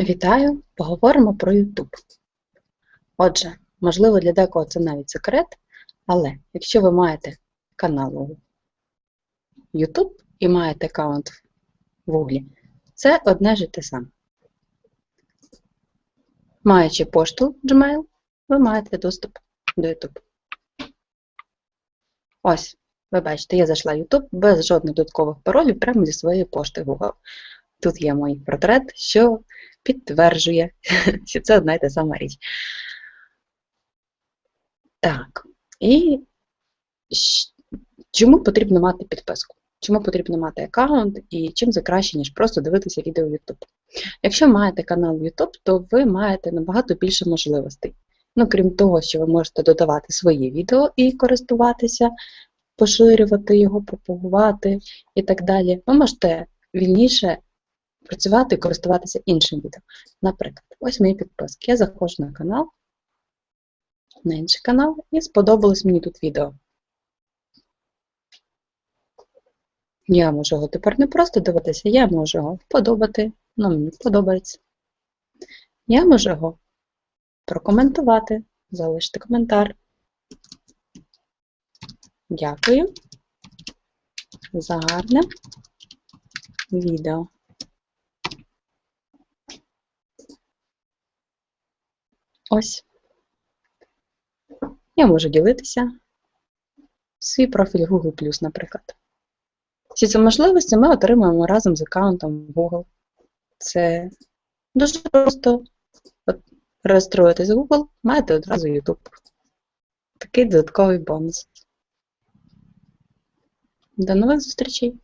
Вітаю! Поговоримо про YouTube. Отже, можливо, для декого це навіть секрет, але якщо ви маєте канал у YouTube і маєте аккаунт в Google, це одне ж те саме. Маючи пошту Gmail, ви маєте доступ до YouTube. Ось, ви бачите, я зайшла в YouTube без жодних додаткових паролів прямо зі своєї пошти Google. Тут є мій портрет, що підтверджує, що це одна і та сама річ. Так, і чому потрібно мати підписку? Чому потрібно мати аккаунт і чим це краще, ніж просто дивитися відео YouTube? Якщо маєте канал YouTube, то ви маєте набагато більше можливостей. Ну, крім того, що ви можете додавати свої відео і користуватися, поширювати його, пропагувати і так далі. Ви можете вільніше працювати і користуватися іншим відео. Наприклад, ось мої підписки. Я заходжу на канал, на інший канал, і сподобалось мені тут відео. Я можу його тепер не просто дивитися, я можу його вподобати, ну мені подобається. Я можу його прокоментувати, залишити коментар. Дякую за гарне відео. Ось. Я можу ділитися. Свій профіль Google, наприклад. Всі ці можливості ми отримуємо разом з аккаунтом Google. Це дуже просто. Реєструєтесь в Google, маєте одразу YouTube. Такий додатковий бонус. До нових зустрічей!